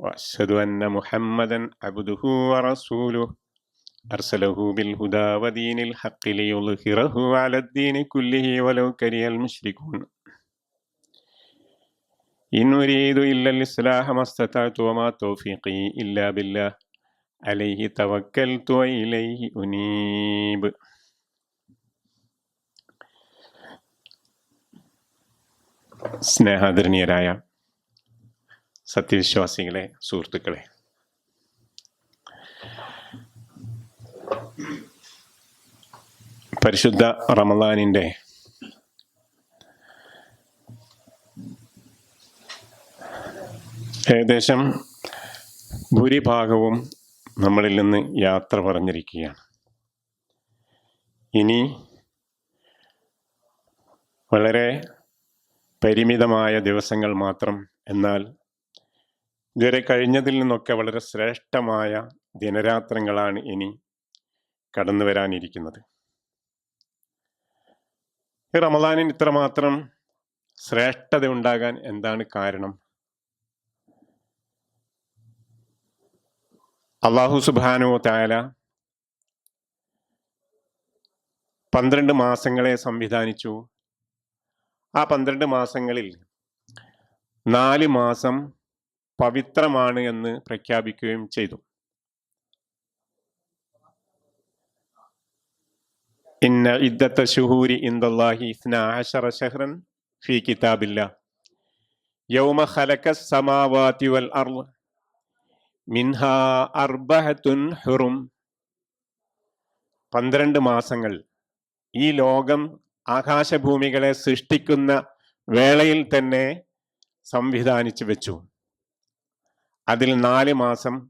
وأشهد أن محمدا عبده ورسوله أرسله بالهدى ودين الحق ليظهره على الدين كله ولو كره المشركون إن أريد إلا الإصلاح ما استطعت وما توفيقي إلا بالله عليه توكلت وإليه أنيب സ്നേഹാദരണീയരായ സത്യവിശ്വാസികളെ സുഹൃത്തുക്കളെ. പരിശുദ്ധ റമദാനിന്റെ ഏകദേശം ഭൂരിഭാഗവും നമ്മളിൽ നിന്ന് യാത്ര പറഞ്ഞിരിക്കുകയാണ്. ഇനി വളരെ പരിമിതമായ ദിവസങ്ങൾ മാത്രം എന്നാൽ ഇതുവരെ കഴിഞ്ഞതിൽ നിന്നൊക്കെ വളരെ ശ്രേഷ്ഠമായ ദിനരാത്രങ്ങളാണ് ഇനി കടന്നു വരാനിരിക്കുന്നത്. ഈ റമദാനിന് ഇത്രമാത്രം ശ്രേഷ്ഠത ഉണ്ടാകാൻ എന്താണ് കാരണം? അള്ളാഹു സുബാനോ തായാല പന്ത്രണ്ട് മാസങ്ങളെ സംവിധാനിച്ചു. ആ പന്ത്രണ്ട് മാസങ്ങളിൽ നാല് മാസം പവിത്രമാണ് എന്ന് പ്രഖ്യാപിക്കുകയും ചെയ്തു. ഇന്ന ഇദ്ദത്ത ഷുഹൂരി ഇന്ദല്ലാഹി ഇസ്ന ആശറ ഷഹ്റൻ ഫി കിതാബില്ല. യൗമ ഖലക സമാവാതി വൽ അർൾ മിൻഹ അർബഹത്തുൻ ഹുറും. പന്ത്രണ്ട് മാസങ്ങൾ ഈ ലോകം ആകാശഭൂമികളെ സൃഷ്ടിക്കുന്ന വേളയിൽ തന്നെ സംവിധാനിച്ചു വെച്ചു. അതിൽ നാല് മാസം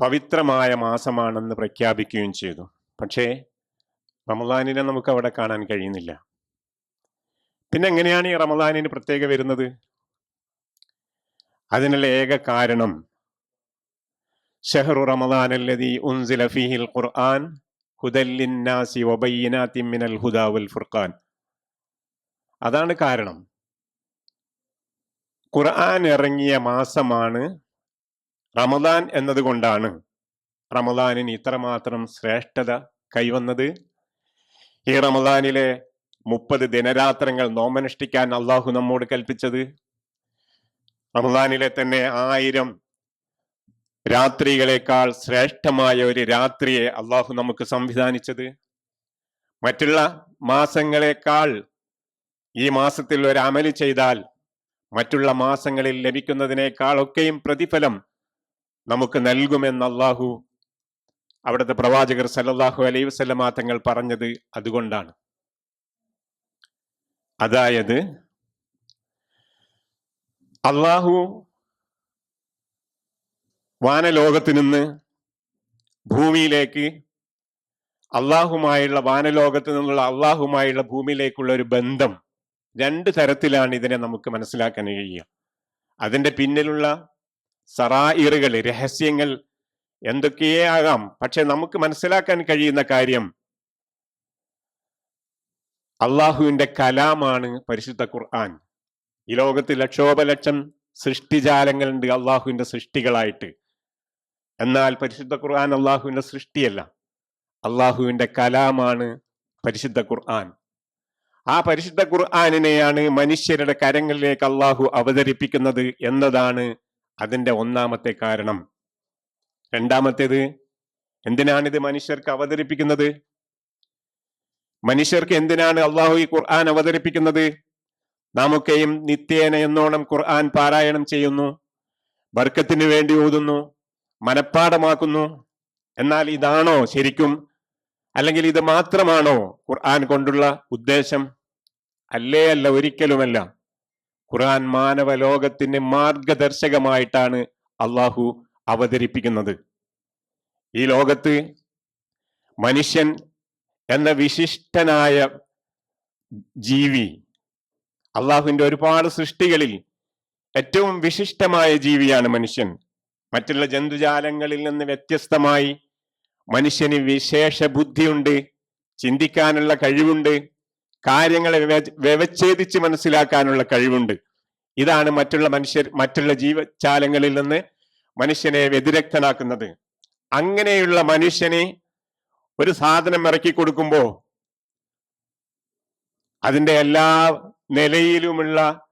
പവിത്രമായ മാസമാണെന്ന് പ്രഖ്യാപിക്കുകയും ചെയ്തു. പക്ഷേ റമദാനിനെ നമുക്ക് അവിടെ കാണാൻ കഴിയുന്നില്ല. പിന്നെ എങ്ങനെയാണ് ഈ റമദാനിന് പ്രത്യേക വരുന്നത്? അതിനുള്ള ഏക കാരണം ഷഹറു റമദാൻ അല്ലതി ഉൻസില ഫീഹിൽ ഖുർആൻ ഹുദല്ലിന്നാസി വബയ്യനാത്തി മിനൽ ഹുദാ വൽ ഫുർഖാൻ. അതാണ് കാരണം. ഖുർആൻ ഇറങ്ങിയ മാസമാണ് റമദാൻ എന്നതുകൊണ്ടാണ് റമദാനിന് ഇത്രമാത്രം ശ്രേഷ്ഠത കൈവന്നത്. ഈ റമദാനിലെ മുപ്പത് ദിനരാത്രങ്ങൾ നോമനുഷ്ഠിക്കാൻ അള്ളാഹു നമ്മോട് കൽപ്പിച്ചത്. റമദാനിലെ തന്നെ ആയിരം രാത്രികളെക്കാൾ ശ്രേഷ്ഠമായ ഒരു രാത്രിയെ അള്ളാഹു നമുക്ക് സംവിധാനിച്ചത്. മറ്റുള്ള മാസങ്ങളെക്കാൾ ഈ മാസത്തിൽ ഒരു അമൽ ചെയ്താൽ മറ്റുള്ള മാസങ്ങളിൽ ലഭിക്കുന്നതിനേക്കാൾ ഒക്കെയും പ്രതിഫലം നമുക്ക് നൽകുമെന്ന് അള്ളാഹു അവിടുത്തെ പ്രവാചകർ സല്ലല്ലാഹു അലൈഹി വസല്ലമ തങ്ങൾ പറഞ്ഞത് അതുകൊണ്ടാണ്. അതായത് അള്ളാഹു വാനലോകത്ത് നിന്ന് ഭൂമിയിലേക്ക് അള്ളാഹുമായുള്ള വാനലോകത്ത് നിന്നുള്ള അള്ളാഹുമായുള്ള ഭൂമിയിലേക്കുള്ള ഒരു ബന്ധം രണ്ട് തരത്തിലാണ് ഇതിനെ നമുക്ക് മനസ്സിലാക്കാൻ കഴിയുക. അതിന്റെ പിന്നിലുള്ള സറായിറുകൾ രഹസ്യങ്ങൾ എന്തൊക്കെയേ ആകാം പക്ഷെ നമുക്ക് മനസ്സിലാക്കാൻ കഴിയുന്ന കാര്യം അള്ളാഹുവിന്റെ കലാമാണ് പരിശുദ്ധ ഖുർആൻ. ഈ ലോകത്ത് ലക്ഷോപലക്ഷം സൃഷ്ടിജാലങ്ങളുണ്ട് അള്ളാഹുവിന്റെ സൃഷ്ടികളായിട്ട്. എന്നാൽ പരിശുദ്ധ ഖുർആൻ അള്ളാഹുവിന്റെ സൃഷ്ടിയല്ല. അള്ളാഹുവിന്റെ കലാമാണ് പരിശുദ്ധ ഖുർആൻ. ആ പരിശുദ്ധ ഖുർആാനിനെയാണ് മനുഷ്യരുടെ കരങ്ങളിലേക്ക് അള്ളാഹു അവതരിപ്പിക്കുന്നത് എന്നതാണ് അതിന്റെ ഒന്നാമത്തെ കാരണം. രണ്ടാമത്തേത് എന്തിനാണിത് മനുഷ്യർക്ക് അവതരിപ്പിക്കുന്നത്? മനുഷ്യർക്ക് എന്തിനാണ് അള്ളാഹു ഈ ഖുർആൻ അവതരിപ്പിക്കുന്നത്? നാമൊക്കെയും നിത്യേന എന്നോണം ഖുർആൻ പാരായണം ചെയ്യുന്നു ബർക്കത്തിന് വേണ്ടി ഓതുന്നു മനഃപ്പാടമാക്കുന്നു എന്നാൽ ഇതാണോ ശരിക്കും? അല്ലെങ്കിൽ ഇത് മാത്രമാണോ ഖുർആൻ കൊണ്ടുള്ള ഉദ്ദേശം? അല്ലേ അല്ല ഒരിക്കലുമല്ല. ഖുർആൻ മാനവ ലോകത്തിന് മാർഗദർശകമായിട്ടാണ് അള്ളാഹു അവതരിപ്പിക്കുന്നത്. ഈ ലോകത്ത് മനുഷ്യൻ എന്ന വിശിഷ്ടനായ ജീവി അള്ളാഹുവിന്റെ ഒരുപാട് സൃഷ്ടികളിൽ ഏറ്റവും വിശിഷ്ടമായ ജീവിയാണ് മനുഷ്യൻ. മറ്റുള്ള ജന്തുജാലങ്ങളിൽ നിന്ന് വ്യത്യസ്തമായി മനുഷ്യന് വിശേഷ ബുദ്ധിയുണ്ട് ചിന്തിക്കാനുള്ള കഴിവുണ്ട് കാര്യങ്ങളെ വ്യവ- വ്യവച്ഛേദിച്ച് മനസ്സിലാക്കാനുള്ള കഴിവുണ്ട്. ഇതാണ് മറ്റുള്ള മനുഷ്യർ മറ്റുള്ള ജീവജാലങ്ങളിൽ നിന്ന് മനുഷ്യനെ വ്യതിരക്തനാക്കുന്നത്. അങ്ങനെയുള്ള മനുഷ്യനെ ഒരു സാധനം ഇറക്കി കൊടുക്കുമ്പോ അതിന്റെ എല്ലാ നിലയിലുമുള്ള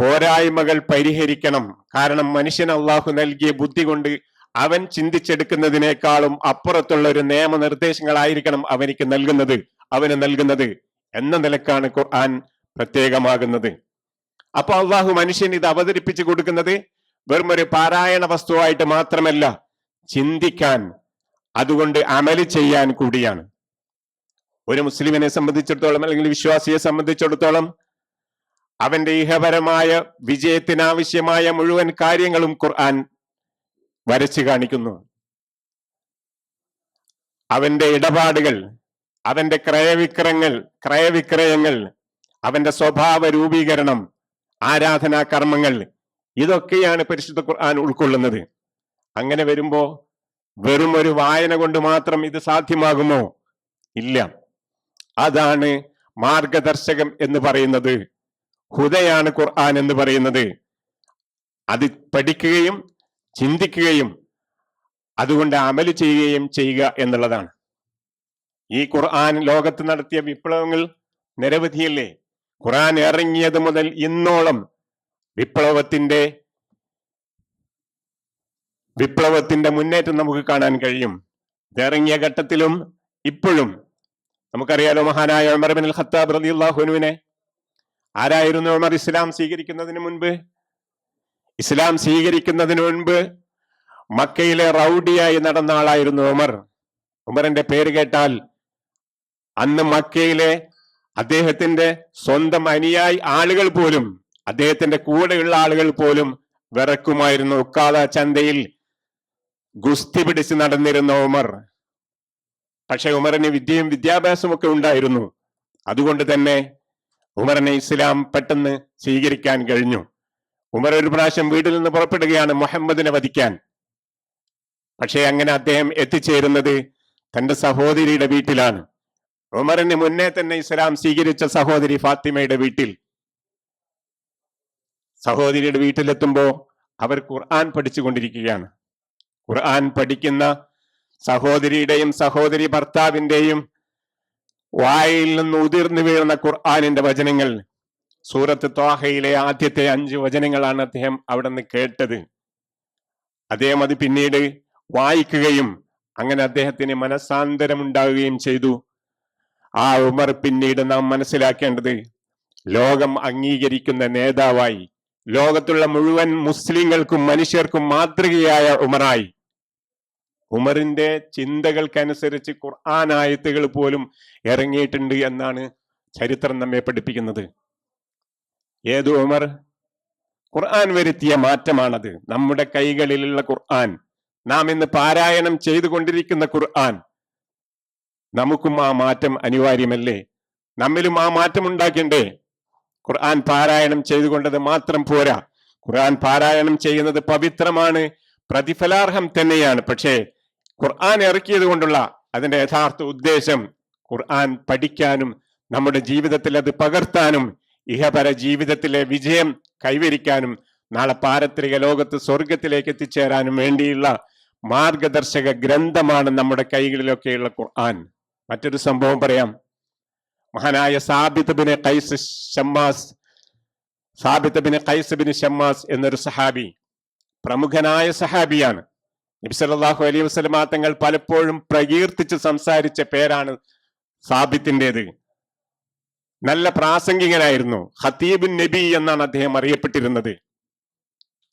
പോരായ്മകൾ പരിഹരിക്കണം. കാരണം മനുഷ്യൻ അള്ളാഹു നൽകിയ ബുദ്ധി കൊണ്ട് അവൻ ചിന്തിച്ചെടുക്കുന്നതിനേക്കാളും അപ്പുറത്തുള്ള ഒരു നിയമനിർദ്ദേശങ്ങളായിരിക്കണം അവനിക്ക് നൽകുന്നത് അവന് നൽകുന്നത്. എന്ന നിലക്കാണ് ഖുർആൻ പ്രത്യേകമാകുന്നത്. അപ്പൊ അള്ളാഹു മനുഷ്യൻ ഇത് അവതരിപ്പിച്ചു കൊടുക്കുന്നത് വെറും ഒരു പാരായണ വസ്തുവായിട്ട് മാത്രമല്ല ചിന്തിക്കാൻ അതുകൊണ്ട് അമൽ ചെയ്യാൻ കൂടിയാണ്. ഒരു മുസ്ലിമിനെ സംബന്ധിച്ചിടത്തോളം അല്ലെങ്കിൽ വിശ്വാസിയെ സംബന്ധിച്ചിടത്തോളം അവന്റെ ഇഹപരമായ വിജയത്തിനാവശ്യമായ മുഴുവൻ കാര്യങ്ങളും ഖുർആൻ വരച്ചു കാണിക്കുന്നു. അവന്റെ ഇടപാടുകൾ അവന്റെ ക്രയവിക്രയങ്ങൾ ക്രയവിക്രയങ്ങൾ അവന്റെ സ്വഭാവ രൂപീകരണം ആരാധനാ കർമ്മങ്ങൾ ഇതൊക്കെയാണ് പരിശുദ്ധ ഖുർആൻ ഉൾക്കൊള്ളുന്നത്. അങ്ങനെ വരുമ്പോ വെറും ഒരു വായന കൊണ്ട് മാത്രം ഇത് സാധ്യമാകുമോ? ഇല്ല. അതാണ് മാർഗദർശകം എന്ന് പറയുന്നത്. ഹുദയാണ് ഖുർആൻ എന്ന് പറയുന്നത്. അത് പഠിക്കുകയും ചിന്തിക്കുകയും അതുകൊണ്ട് അമൽ ചെയ്യുകയും ചെയ്യുക എന്നുള്ളതാണ്. ഈ ഖുർആൻ ലോകത്ത് നടത്തിയ വിപ്ലവങ്ങൾ നിരവധിയല്ലേ? ഖുർആൻ ഇറങ്ങിയത് മുതൽ ഇന്നോളം വിപ്ലവത്തിന്റെ വിപ്ലവത്തിന്റെ മുന്നേറ്റം നമുക്ക് കാണാൻ കഴിയും. ഇറങ്ങിയ ഘട്ടത്തിലും ഇപ്പോഴും. നമുക്കറിയാലോ മഹാനായ ഉമർ ബിൻ ഖത്താബ് റളിയല്ലാഹുവിനെ ആരായിരുന്നു ഉമർ ഇസ്ലാം സ്വീകരിക്കുന്നതിന് മുൻപ്? ഇസ്ലാം സ്വീകരിക്കുന്നതിന് മുൻപ് മക്കയിലെ റൗഡിയായി നടന്ന ആളായിരുന്നു ഉമർ. ഉമറിന്റെ പേര് കേട്ടാൽ അന്ന് മക്കയിലെ അദ്ദേഹത്തിന്റെ സ്വന്തം അനുയായി ആളുകൾ പോലും അദ്ദേഹത്തിന്റെ കൂടെയുള്ള ആളുകൾ പോലും വിറക്കുമായിരുന്നു. ഉക്കാല ചന്തയിൽ ഗുസ്തി പിടിച്ച് നടന്നിരുന്ന ഉമർ. പക്ഷെ ഉമറിന് വിദ്യയും വിദ്യാഭ്യാസവും ഒക്കെ ഉണ്ടായിരുന്നു. അതുകൊണ്ട് തന്നെ ഉമറിനെ ഇസ്ലാം പെട്ടെന്ന് സ്വീകരിക്കാൻ കഴിഞ്ഞു. ഉമർ ഒരു പ്രാവശ്യം വീട്ടിൽ നിന്ന് പുറപ്പെടുകയാണ് മുഹമ്മദിനെ വധിക്കാൻ. പക്ഷേ അങ്ങനെ അദ്ദേഹം എത്തിച്ചേരുന്നത് തന്റെ സഹോദരിയുടെ വീട്ടിലാണ്. ഉമറിന് മുന്നേ തന്നെ ഇസ്ലാം സ്വീകരിച്ച സഹോദരി ഫാത്തിമയുടെ വീട്ടിൽ. സഹോദരിയുടെ വീട്ടിലെത്തുമ്പോ അവർ ഖുർആൻ പഠിച്ചുകൊണ്ടിരിക്കുകയാണ്. ഖുർആൻ പഠിക്കുന്ന സഹോദരിയുടെയും സഹോദരി ഭർത്താവിന്റെയും വായിൽ നിന്ന് ഉതിർന്നു വീഴുന്ന ഖുർആാനിന്റെ വചനങ്ങൾ സൂറത്ത് ത്വാഹയിലെ ആദ്യത്തെ അഞ്ച് വചനങ്ങളാണ് അദ്ദേഹം അവിടെ നിന്ന് കേട്ടത്. അദ്ദേഹം അത് പിന്നീട് വായിക്കുകയും അങ്ങനെ അദ്ദേഹത്തിന് മനസാന്തരമുണ്ടാവുകയും ചെയ്തു. ആ ഉമർ പിന്നീട് നാം മനസ്സിലാക്കേണ്ടത് ലോകം അംഗീകരിക്കുന്ന നേതാവായി ലോകത്തുള്ള മുഴുവൻ മുസ്ലിങ്ങൾക്കും മനുഷ്യർക്കും മാതൃകയായ ഉമറായി. ഉമറിന്റെ ചിന്തകൾക്കനുസരിച്ച് ഖുർആൻ ആയത്തുകൾ പോലും ഇറങ്ങിയിട്ടുണ്ട് എന്നാണ് ചരിത്രം നമ്മെ പഠിപ്പിക്കുന്നത്. ഏത് ഉമർ? ഖുർആൻ വരുത്തിയ മാറ്റമാണത്. നമ്മുടെ കൈകളിലുള്ള ഖുർആൻ. നാം ഇന്ന് പാരായണം ചെയ്തുകൊണ്ടിരിക്കുന്ന ഖുർആൻ. നമുക്കും ആ മാറ്റം അനിവാര്യമല്ലേ? നമ്മിലും ആ മാറ്റം ഉണ്ടാക്കണ്ടേ ഖുർആൻ പാരായണം ചെയ്തുകൊണ്ടത് മാത്രം പോരാ. ഖുർആൻ പാരായണം ചെയ്യുന്നത് പവിത്രമാണ് പ്രതിഫലാർഹം തന്നെയാണ്. പക്ഷേ ഖുർആൻ ഇറക്കിയത് കൊണ്ടുള്ള അതിന്റെ യഥാർത്ഥ ഉദ്ദേശം ഖുർആൻ പഠിക്കാനും നമ്മുടെ ജീവിതത്തിൽ അത് പകർത്താനും ഇഹപര ജീവിതത്തിലെ വിജയം കൈവരിക്കാനും നാളെ പാരത്രിക ലോകത്ത് സ്വർഗത്തിലേക്ക് എത്തിച്ചേരാനും വേണ്ടിയുള്ള മാർഗദർശക ഗ്രന്ഥമാണ് നമ്മുടെ കൈകളിലൊക്കെയുള്ള ഖുർആൻ. മറ്റൊരു സംഭവം പറയാം. മഹാനായ Sabit bin Qais Shammas Sabit bin Qais bin Shammas എന്നൊരു സഹാബി പ്രമുഖനായ സഹാബിയാണ്. നബ്സലാഹു അലൈഹി വസ്ലമാ തങ്ങൾ പലപ്പോഴും പ്രകീർത്തിച്ച് സംസാരിച്ച പേരാണ് സാബിത്തിന്റെത്. നല്ല പ്രാസംഗികനായിരുന്നു. ഹത്തീബിൻ നബി എന്നാണ് അദ്ദേഹം അറിയപ്പെട്ടിരുന്നത്.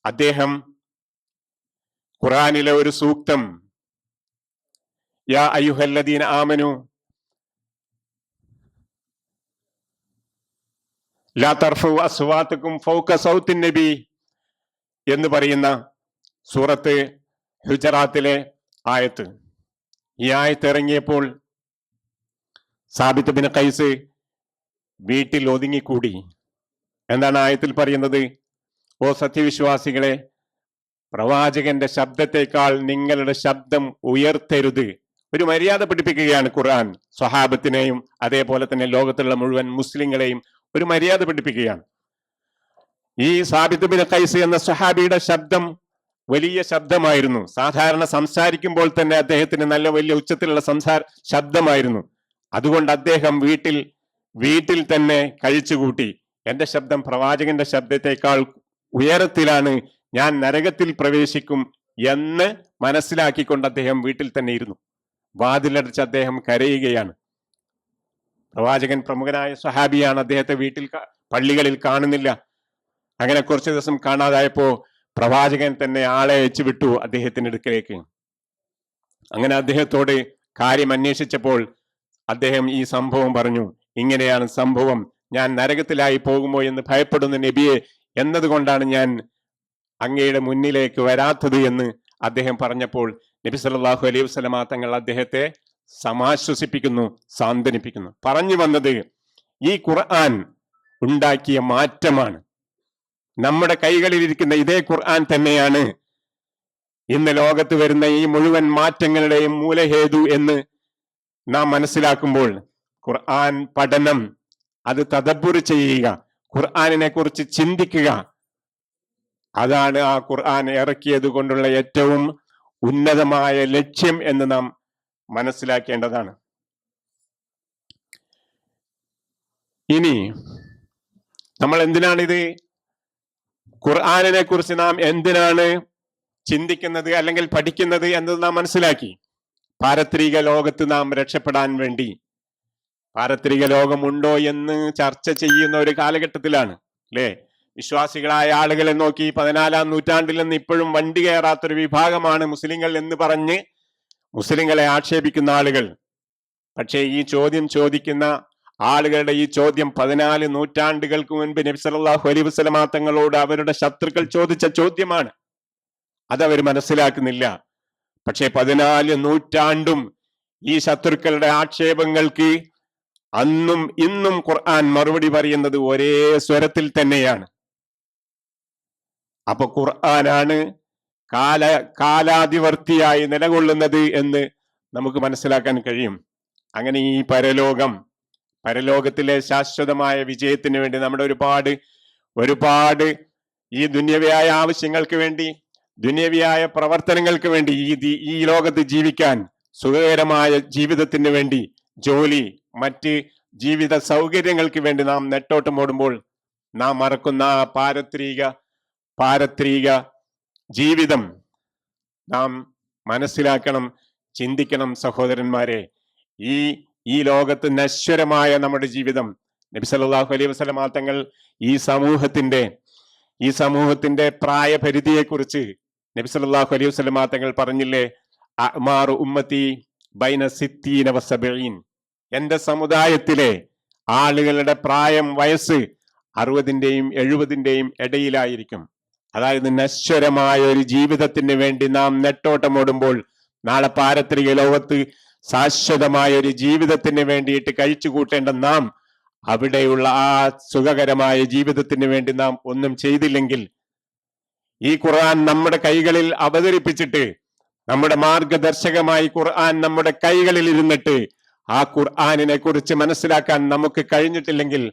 അദ്ദേഹം ഖുറാനിലെ ഒരു സൂക്തം യാ الذين ആമനു ലാ തർഫു അസ്വാത്തുക്കും فوق സൗത്തിൻ നബി എന്ന് പറയുന്ന സൂറത്ത് ഹുജറാത്തിലെ ആയത്ത്. ഈ ആയത്ത് ഇറങ്ങിയപ്പോൾ സാബിത്ത് ബിൻ കൈസ് വീട്ടിൽ ഒതുങ്ങിക്കൂടി. എന്താണ് ആയത്തിൽ പറയുന്നത്? ഓ സത്യവിശ്വാസികളെ പ്രവാചകന്റെ ശബ്ദത്തെക്കാൾ നിങ്ങളുടെ ശബ്ദം ഉയർത്തരുത്. ഒരു മര്യാദ പഠിപ്പിക്കുകയാണ് ഖുർആൻ. സ്വഹാബത്തിനെയും അതേപോലെ തന്നെ ലോകത്തുള്ള മുഴുവൻ മുസ്ലിങ്ങളെയും ഒരു മര്യാദ പഠിപ്പിക്കുകയാണ്. ഈ സാബിത് ബിൻ ഖൈസ് എന്ന സ്വഹാബിയുടെ ശബ്ദം വലിയ ശബ്ദമായിരുന്നു. സാധാരണ സംസാരിക്കുമ്പോൾ തന്നെ അദ്ദേഹത്തിന് നല്ല വലിയ ഉച്ചത്തിലുള്ള സംസാര ശബ്ദമായിരുന്നു. അതുകൊണ്ട് അദ്ദേഹം വീട്ടിൽ വീട്ടിൽ തന്നെ കഴിച്ചുകൂട്ടി എന്റെ ശബ്ദം പ്രവാചകന്റെ ശബ്ദത്തെക്കാൾ ഉയരത്തിലാണ് ഞാൻ നരകത്തിൽ പ്രവേശിക്കും എന്ന് മനസ്സിലാക്കിക്കൊണ്ട് അദ്ദേഹം വീട്ടിൽ തന്നെ ഇരുന്നു. വാതിലടച്ച് അദ്ദേഹം കരയുകയാണ്. പ്രവാചകൻ പ്രമുഖനായ സഹാബിയാണ് അദ്ദേഹത്തെ വീട്ടിൽ പള്ളികളിൽ കാണുന്നില്ല. അങ്ങനെ കുറച്ച് ദിവസം കാണാതായപ്പോ പ്രവാചകൻ തന്നെ ആളെ അയച്ചു വിട്ടു അദ്ദേഹത്തിന്റെ അടുക്കലേക്ക്. അങ്ങനെ അദ്ദേഹത്തോട് കാര്യം അന്വേഷിച്ചപ്പോൾ അദ്ദേഹം ഈ സംഭവം പറഞ്ഞു. ഇങ്ങനെയാണ് സംഭവം. ഞാൻ നരകത്തിലായി പോകുമോ എന്ന് ഭയപ്പെടുന്ന നബിയെ എന്നതുകൊണ്ടാണ് ഞാൻ അങ്ങയുടെ മുന്നിലേക്ക് വരാത്തത് എന്ന് അദ്ദേഹം പറഞ്ഞപ്പോൾ നബി സല്ലാഹു അലൈഹി വസ്ലമ തങ്ങൾ അദ്ദേഹത്തെ സമാശ്വസിപ്പിക്കുന്നു സാന്ത്വനിപ്പിക്കുന്നു. പറഞ്ഞു വന്നത് ഈ ഖുർആൻ ഉണ്ടാക്കിയ മാറ്റമാണ്. നമ്മുടെ കൈകളിലിരിക്കുന്ന ഇതേ ഖുർആൻ തന്നെയാണ് ഇന്ന് ലോകത്ത് വരുന്ന ഈ മുഴുവൻ മാറ്റങ്ങളുടെയും മൂലഹേതു എന്ന് നാം മനസ്സിലാക്കുമ്പോൾ ഖുർആൻ പഠനം അത് തദബുർ ചെയ്യുക ഖുർആനിനെ കുറിച്ച് ചിന്തിക്കുക. അതാണ് ആ ഖുർആൻ ഇറക്കിയത് കൊണ്ടുള്ള ഏറ്റവും ഉന്നതമായ ലക്ഷ്യം എന്ന് നാം മനസ്സിലാക്കേണ്ടതാണ്. ഇനി നമ്മൾ എന്തിനാണിത്? ഖുർആാനിനെ കുറിച്ച് നാം എന്തിനാണ് ചിന്തിക്കുന്നത് അല്ലെങ്കിൽ പഠിക്കുന്നത് എന്നത് നാം മനസ്സിലാക്കി. പാരത്രിക ലോകത്ത് നാം രക്ഷപ്പെടാൻ വേണ്ടി. പാരത്രിക ലോകമുണ്ടോ എന്ന് ചർച്ച ചെയ്യുന്ന ഒരു കാലഘട്ടത്തിലാണ് അല്ലേ? വിശ്വാസികളായ ആളുകളെ നോക്കി പതിനാലാം നൂറ്റാണ്ടിൽ നിന്ന് ഇപ്പോഴും വണ്ടി കയറാത്തൊരു വിഭാഗമാണ് മുസ്ലിങ്ങൾ എന്ന് പറഞ്ഞ് മുസ്ലിങ്ങളെ ആക്ഷേപിക്കുന്ന ആളുകൾ. പക്ഷേ ഈ ചോദ്യം ചോദിക്കുന്ന ആളുകളുടെ ഈ ചോദ്യം പതിനാല് നൂറ്റാണ്ടുകൾക്ക് മുൻപ് നബ്സലാഹു വസല്ലമ തങ്ങളോട് അവരുടെ ശത്രുക്കൾ ചോദിച്ച ചോദ്യമാണ്. അതവർ മനസ്സിലാക്കുന്നില്ല. പക്ഷേ പതിനാല് നൂറ്റാണ്ടും ഈ ശത്രുക്കളുടെ ആക്ഷേപങ്ങൾക്ക് അന്നും ഇന്നും ഖുർആൻ മറുപടി പറയുന്നത് ഒരേ സ്വരത്തിൽ തന്നെയാണ്. അപ്പൊ ഖുർആനാണ് കാല കാലാതിവർത്തിയായി നിലകൊള്ളുന്നത് എന്ന് നമുക്ക് മനസ്സിലാക്കാൻ കഴിയും. അങ്ങനെ ഈ പരലോകം പരലോകത്തിലെ ശാശ്വതമായ വിജയത്തിന് വേണ്ടി നമ്മുടെ ഒരുപാട് ഒരുപാട് ഈ ദുന്യവ്യായ ആവശ്യങ്ങൾക്ക് വേണ്ടി ദുന്യവിയായ പ്രവർത്തനങ്ങൾക്ക് വേണ്ടി ഈ ഈ ലോകത്ത് ജീവിക്കാൻ സുഖകരമായ ജീവിതത്തിന് വേണ്ടി ജോലി മറ്റ് ജീവിത സൗകര്യങ്ങൾക്ക് വേണ്ടി നാം നെട്ടോട്ടമോടുമ്പോൾ നാം മറക്കുന്ന ആ പാരത്രിക പാരത്രിക ജീവിതം നാം മനസ്സിലാക്കണം ചിന്തിക്കണം സഹോദരന്മാരെ. ഈ ഈ ലോകത്ത് നശ്വരമായ നമ്മുടെ ജീവിതം. നബി സല്ലല്ലാഹു അലൈഹി വസല്ലമ തങ്ങൾ ഈ സമൂഹത്തിന്റെ ഈ സമൂഹത്തിന്റെ പ്രായപരിധിയെ കുറിച്ച് നബി സല്ലല്ലാഹു അലൈഹി വസല്ലമ തങ്ങൾ പറഞ്ഞില്ലേ? അമാറു ഉമ്മത്തി ബൈന സിത്തീന വസബഈൻ എന്റെ സമുദായത്തിലെ ആളുകളുടെ പ്രായം വയസ്സ് അറുപതിന്റെയും എഴുപതിന്റെയും ഇടയിലായിരിക്കും. അതായത് നശ്വരമായ ഒരു ജീവിതത്തിന് വേണ്ടി നാം നെട്ടോട്ടമോടുമ്പോൾ നാളെ പാരത്രിക ലോകത്ത് ശാശ്വതമായ ഒരു ജീവിതത്തിന് വേണ്ടിയിട്ട് കഴിച്ചു കൂട്ടേണ്ട നാം അവിടെയുള്ള ആ സുഖകരമായ ജീവിതത്തിന് വേണ്ടി നാം ഒന്നും ചെയ്തില്ലെങ്കിൽ ഈ ഖുർആൻ നമ്മുടെ കൈകളിൽ അവതരിപ്പിച്ചിട്ട് നമ്മുടെ മാർഗദർശകമായി ഖുർആൻ നമ്മുടെ കൈകളിൽ ഇരുന്നിട്ട് ആ ഖുർആാനിനെ കുറിച്ച് മനസ്സിലാക്കാൻ നമുക്ക് കഴിഞ്ഞിട്ടില്ലെങ്കിൽ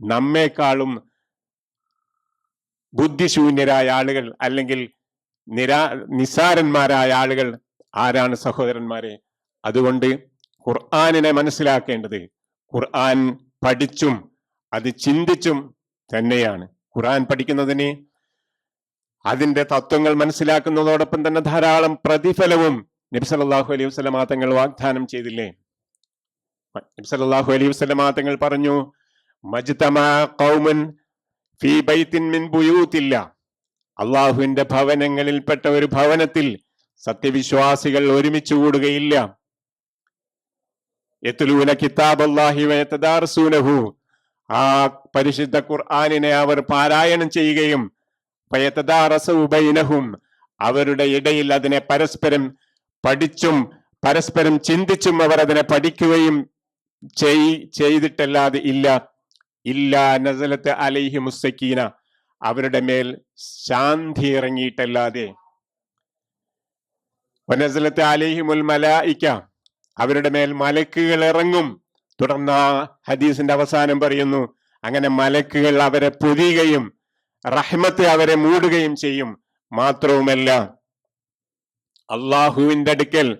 നമ്മെക്കാളും ബുദ്ധിശൂന്യരായ ആളുകൾ അല്ലെങ്കിൽ നിരാ നിസാരന്മാരായ ആളുകൾ ആരാണ് സഹോദരന്മാരെ? അതുകൊണ്ട് ഖുർആാനിനെ മനസ്സിലാക്കേണ്ടത് ഖുർആൻ പഠിച്ചും അത് ചിന്തിച്ചും തന്നെയാണ്. ഖുർആൻ പഠിക്കുന്നതിന് അതിന്റെ തത്വങ്ങൾ മനസ്സിലാക്കുന്നതോടൊപ്പം തന്നെ ധാരാളം പ്രതിഫലവും നബി സല്ലല്ലാഹു അലൈഹി വസല്ലമ തങ്ങൾ വാഗ്ദാനം ചെയ്തില്ലേ? നബി സല്ലല്ലാഹു അലൈഹി വസല്ലമ തങ്ങൾ പറഞ്ഞു മജ്തമ ഖൗമുൻ ഫീ ബൈത്തിൻ മിൻ ബുയൂത്തില്ല. അള്ളാഹുവിന്റെ ഭവനങ്ങളിൽപ്പെട്ട ഒരു ഭവനത്തിൽ സത്യവിശ്വാസികൾ ഒരുമിച്ച് കൂടുകയില്ല. എത്തുലൂന കിതാബ് അല്ലാഹി ആ പരിശുദ്ധ ഖുർആാനിനെ അവർ പാരായണം ചെയ്യുകയും പയത്തദാറസുബൈനഹും അവരുടെ ഇടയിൽ അതിനെ പരസ്പരം പഠിച്ചും പരസ്പരം ചിന്തിച്ചും അവർ അതിനെ പഠിക്കുകയും ചെയ് ചെയ്തിട്ടല്ലാതെ ഇല്ല. ഇല്ല നസലത്ത് അലൈഹി മുസ്സക്കീന. അവരുടെ മേൽ ശാന്തി ഇറങ്ങിയിട്ടല്ലാതെ. വനസലത്ത് അലൈഹിമുൽ മലായിക്ക. അവരുടെ മേൽ മലക്കുകൾ ഇറങ്ങും. തുടർന്ന് ആ ഹദീസിന്റെ അവസാനം പറയുന്നു അങ്ങനെ മലക്കുകൾ അവരെ പൊതിയുകയും റഹ്മത്ത് അവരെ മൂടുകയും ചെയ്യും. മാത്രവുമല്ല അള്ളാഹുവിന്റെ അടുക്കൽ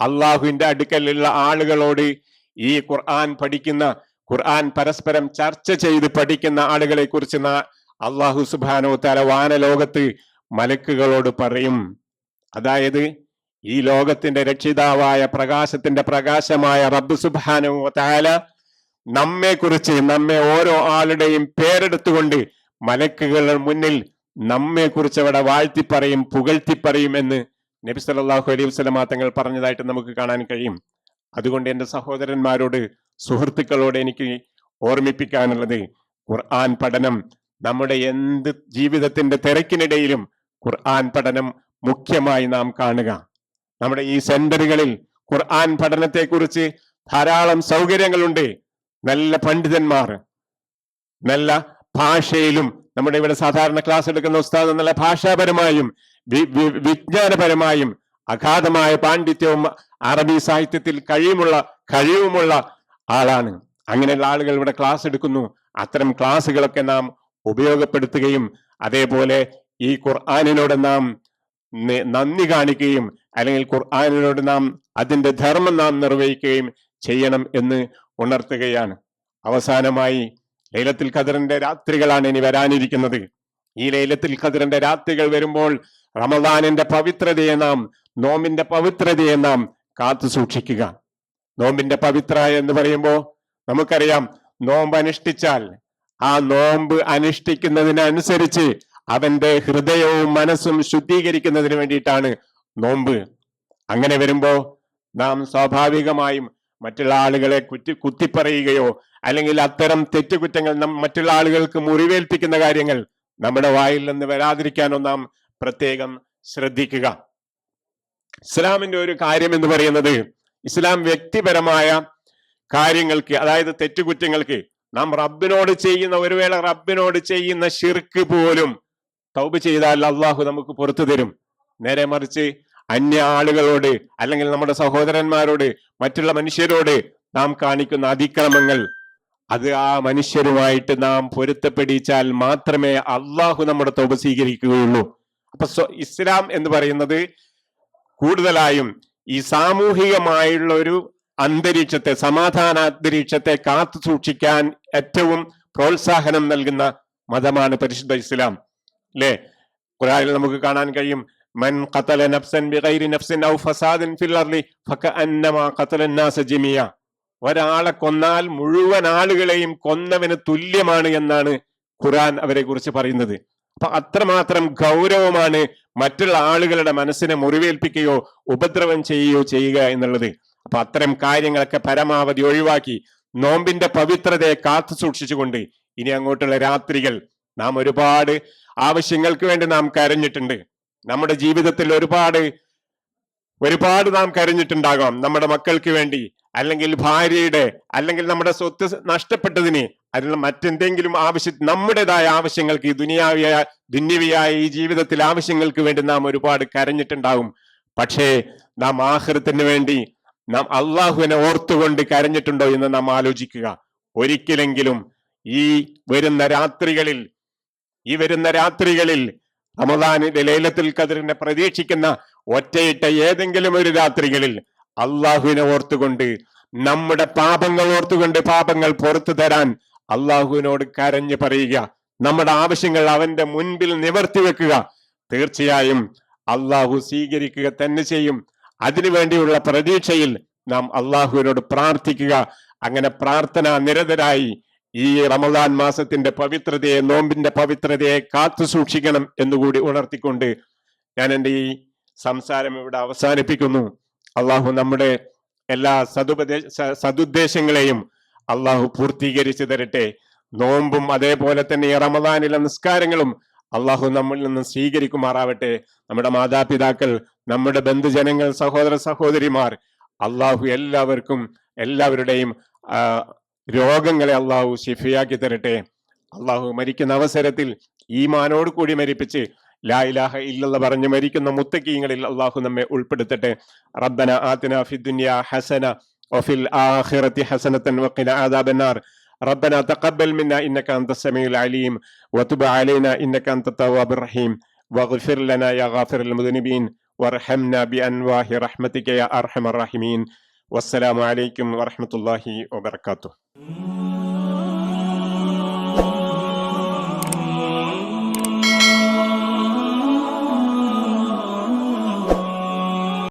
അള്ളാഹുവിന്റെ അടുക്കലുള്ള ആളുകളോട് ഈ ഖുർആൻ പഠിക്കുന്ന ഖുർആൻ പരസ്പരം ചർച്ച ചെയ്ത് പഠിക്കുന്ന ആളുകളെ കുറിച്ച് അള്ളാഹു സുബാനോ തല വാനലോകത്ത് മലക്കുകളോട് പറയും. അതായത് ഈ ലോകത്തിന്റെ രക്ഷിതാവായ പ്രകാശത്തിന്റെ പ്രകാശമായ റബ്ബ് സുബാനോ താല നമ്മെ കുറിച്ച് നമ്മെ ഓരോ ആളുടെയും പേരെടുത്തുകൊണ്ട് മലക്കുകളുടെ മുന്നിൽ നമ്മെ കുറിച്ച് അവിടെ വാഴ്ത്തി പറയും പുകഴ്ത്തി പറയും എന്ന് നബി സല്ലല്ലാഹു അലൈഹി വസല്ലമ തങ്ങൾ പറഞ്ഞതായിട്ട് നമുക്ക് കാണാൻ കഴിയും. അതുകൊണ്ട് എന്റെ സഹോദരന്മാരോട് സുഹൃത്തുക്കളോട് എനിക്ക് ഓർമ്മിപ്പിക്കാനുള്ളത് ഖുർആൻ പഠനം നമ്മുടെ എന്ത് ജീവിതത്തിന്റെ തിരക്കിനിടയിലും ഖുർആൻ പഠനം മുഖ്യമായി നാം കാണുക. നമ്മുടെ ഈ സെന്ററുകളിൽ ഖുർആൻ പഠനത്തെക്കുറിച്ച് ധാരാളം സൗകര്യങ്ങളുണ്ട്. നല്ല പണ്ഡിതന്മാർ നല്ല ഭാഷയിലും നമ്മുടെ ഇവിടെ സാധാരണ ക്ലാസ് എടുക്കുന്ന ഉസ്താദ് നല്ല ഭാഷാപരമായും വിജ്ഞാനപരമായും അഗാധമായ പാണ്ഡിത്യവും അറബി സാഹിത്യത്തിൽ കഴിവുമുള്ള കഴിവുമുള്ള ആളാണ്. അങ്ങനെയുള്ള ആളുകൾ ഇവിടെ ക്ലാസ് എടുക്കുന്നു. അത്തരം ക്ലാസ്സുകളൊക്കെ നാം ഉപയോഗപ്പെടുത്തുകയും അതേപോലെ ഈ ഖുർആാനിനോട് നാം നന്ദി കാണിക്കുകയും അല്ലെങ്കിൽ ഖുർആാനിനോട് നാം അതിന്റെ ധർമ്മം നാം നിർവഹിക്കുകയും ചെയ്യണം എന്ന് ഉണർത്തുകയാണ്. അവസാനമായി ലൈലത്തിൽ ഖദറിന്റെ രാത്രികളാണ് ഇനി വരാനിരിക്കുന്നത്. ഈ ലൈലത്തിൽ ഖദറിന്റെ രാത്രികൾ വരുമ്പോൾ റമദാനിന്റെ പവിത്രതയെ നാം നോമിന്റെ പവിത്രതയെ നാം കാത്തു സൂക്ഷിക്കുക. നോമ്പിന്റെ പവിത്ര എന്ന് പറയുമ്പോൾ നമുക്കറിയാം നോമ്പ് അനുഷ്ഠിച്ചാൽ ആ നോമ്പ് അനുഷ്ഠിക്കുന്നതിനനുസരിച്ച് അവന്റെ ഹൃദയവും മനസ്സും ശുദ്ധീകരിക്കുന്നതിന് വേണ്ടിയിട്ടാണ് നോമ്പ്. അങ്ങനെ വരുമ്പോ നാം സ്വാഭാവികമായും മറ്റുള്ള ആളുകളെ കുറ്റി കുത്തിപ്പറയുകയോ അല്ലെങ്കിൽ അത്തരം തെറ്റുകുറ്റങ്ങൾ മറ്റുള്ള ആളുകൾക്ക് മുറിവേൽപ്പിക്കുന്ന കാര്യങ്ങൾ നമ്മുടെ വായിൽ നിന്ന് വരാതിരിക്കാനോ നാം പ്രത്യേകം ശ്രദ്ധിക്കുക. ഇസ്ലാമിന്റെ ഒരു കാര്യം എന്ന് പറയുന്നത് ഇസ്ലാം വ്യക്തിപരമായ കാര്യങ്ങൾക്ക് അതായത് തെറ്റുകുറ്റങ്ങൾക്ക് നാം റബ്ബിനോട് ചെയ്യുന്ന ഒരു വേള റബ്ബിനോട് ചെയ്യുന്ന ഷിർക്ക് പോലും തൗബ് ചെയ്താൽ അള്ളാഹു നമുക്ക് പുറത്തു തരും. നേരെ മറിച്ച് അന്യ ആളുകളോട് അല്ലെങ്കിൽ നമ്മുടെ സഹോദരന്മാരോട് മറ്റുള്ള മനുഷ്യരോട് നാം കാണിക്കുന്ന അതിക്രമങ്ങൾ അത് ആ മനുഷ്യരുമായിട്ട് നാം പൊരുത്തപ്പെടിച്ചാൽ മാത്രമേ അള്ളാഹു നമ്മുടെ തൗബ സ്വീകരിക്കുകയുള്ളൂ. അപ്പൊ ഇസ്ലാം എന്ന് പറയുന്നത് കൂടുതലായും ഈ സാമൂഹികമായുള്ള ഒരു അന്തരീക്ഷത്തെ സമാധാനാന്തരീക്ഷത്തെ കാത്തു സൂക്ഷിക്കാൻ ഏറ്റവും പ്രോത്സാഹനം നൽകുന്ന മതമാണ് പരിശുദ്ധ ഇസ്ലാം. അല്ലേ ഖുറാനിൽ നമുക്ക് കാണാൻ കഴിയും മൻ ഖതല നഫ്സൻ ബിഗൈരി നഫ്സിൻ ഔ ഫസാദിൻ ഫിൽ അർളി ഫകഅന്നമാ ഖതല നാസ ജമീഅ ഒരാളെ കൊന്നാൽ മുഴുവൻ ആളുകളെയും കൊന്നവന് തുല്യമാണ് എന്നാണ് ഖുർആൻ അവരെ കുറിച്ച് പറയുന്നത്. അപ്പൊ അത്രമാത്രം ഗൗരവമാണ് മറ്റുള്ള ആളുകളുടെ മനസ്സിനെ മുറിവേൽപ്പിക്കുകയോ ഉപദ്രവം ചെയ്യുകയോ ചെയ്യുക എന്നുള്ളത്. അപ്പൊ അത്തരം കാര്യങ്ങളൊക്കെ പരമാവധി ഒഴിവാക്കി നോമ്പിന്റെ പവിത്രതയെ കാത്തു സൂക്ഷിച്ചുകൊണ്ട് ഇനി അങ്ങോട്ടുള്ള രാത്രികൾ നാം ഒരുപാട് ആവശ്യങ്ങൾക്ക് വേണ്ടി നാം കരഞ്ഞിട്ടുണ്ട്. നമ്മുടെ ജീവിതത്തിൽ ഒരുപാട് ഒരുപാട് നാം കരഞ്ഞിട്ടുണ്ടാകാം. നമ്മുടെ മക്കൾക്ക് വേണ്ടി അല്ലെങ്കിൽ ഭാര്യയുടെ അല്ലെങ്കിൽ നമ്മുടെ സ്വത്ത് നഷ്ടപ്പെട്ടതിന് അതിനുള്ള മറ്റെന്തെങ്കിലും ആവശ്യ നമ്മുടേതായ ആവശ്യങ്ങൾക്ക് ഈ ദുനിയാവിയായ ദുന്യവിയായ ഈ ജീവിതത്തിൽ ആവശ്യങ്ങൾക്ക് വേണ്ടി നാം ഒരുപാട് കരഞ്ഞിട്ടുണ്ടാവും പക്ഷേ നാം ആഹൃത്തിന് വേണ്ടി നാം അള്ളാഹുവിനെ ഓർത്തുകൊണ്ട് കരഞ്ഞിട്ടുണ്ടോ എന്ന് നാം ആലോചിക്കുക. ഒരിക്കലെങ്കിലും ഈ വരുന്ന രാത്രികളിൽ ഈ വരുന്ന രാത്രികളിൽ റമദാനിന്റെ ലൈലത്തുൽ കതിരിനെ പ്രതീക്ഷിക്കുന്ന ഒറ്റയിട്ട ഏതെങ്കിലും ഒരു രാത്രികളിൽ അള്ളാഹുവിനെ ഓർത്തുകൊണ്ട് നമ്മുടെ പാപങ്ങൾ ഓർത്തുകൊണ്ട് പാപങ്ങൾ പുറത്തു തരാൻ അള്ളാഹുവിനോട് കരഞ്ഞു പറയുക. നമ്മുടെ ആവശ്യങ്ങൾ അവന്റെ മുൻപിൽ നിവർത്തി വെക്കുക. തീർച്ചയായും അള്ളാഹു സ്വീകരിക്കുക തന്നെ ചെയ്യും. അതിനുവേണ്ടിയുള്ള പ്രതീക്ഷയിൽ നാം അള്ളാഹുവിനോട് പ്രാർത്ഥിക്കുക. അങ്ങനെ പ്രാർത്ഥന നിരതരായി ഈ റമദാൻ മാസത്തിന്റെ പവിത്രതയെ നോമ്പിന്റെ പവിത്രതയെ കാത്തു സൂക്ഷിക്കണം എന്നുകൂടി ഉണർത്തിക്കൊണ്ട് ഞാൻ എന്റെ ഈ സംസാരം ഇവിടെ അവസാനിപ്പിക്കുന്നു. അള്ളാഹു നമ്മുടെ എല്ലാ സതുപദേ സതുദ്ദേശങ്ങളെയും അള്ളാഹു പൂർത്തീകരിച്ചു തരട്ടെ. നോമ്പും അതേപോലെ തന്നെ റമദാനിലെ നിസ്കാരങ്ങളും അള്ളാഹു നമ്മിൽ നിന്ന് സ്വീകരിക്കുമാറാവട്ടെ. നമ്മുടെ മാതാപിതാക്കൾ നമ്മുടെ ബന്ധുജനങ്ങൾ സഹോദര സഹോദരിമാർ അള്ളാഹു എല്ലാവർക്കും എല്ലാവരുടെയും രോഗങ്ങളെ അള്ളാഹു ശിഫിയാക്കി തരട്ടെ. അള്ളാഹു മരിക്കുന്ന അവസരത്തിൽ ഈമാനോട് കൂടി മരിപ്പിച്ച് ലാ ഇലാഹ ഇല്ലല്ല പറഞ്ഞ് മരിക്കുന്ന മുത്തക്കീങ്ങളിൽ അള്ളാഹു നമ്മെ ഉൾപ്പെടുത്തട്ടെ. റബ്ബന ആത്തിന ഫിദുന്യ ഹസന وفي الآخرة حسنة وقنا عذاب النار. ربنا تقبل منا إنك أنت السميع العليم وتب علينا إنك أنت التواب الرحيم. واغفر لنا يا غافر المذنبين وارحمنا بأنواه رحمتك يا أرحم الراحمين. والسلام عليكم ورحمة الله وبركاته.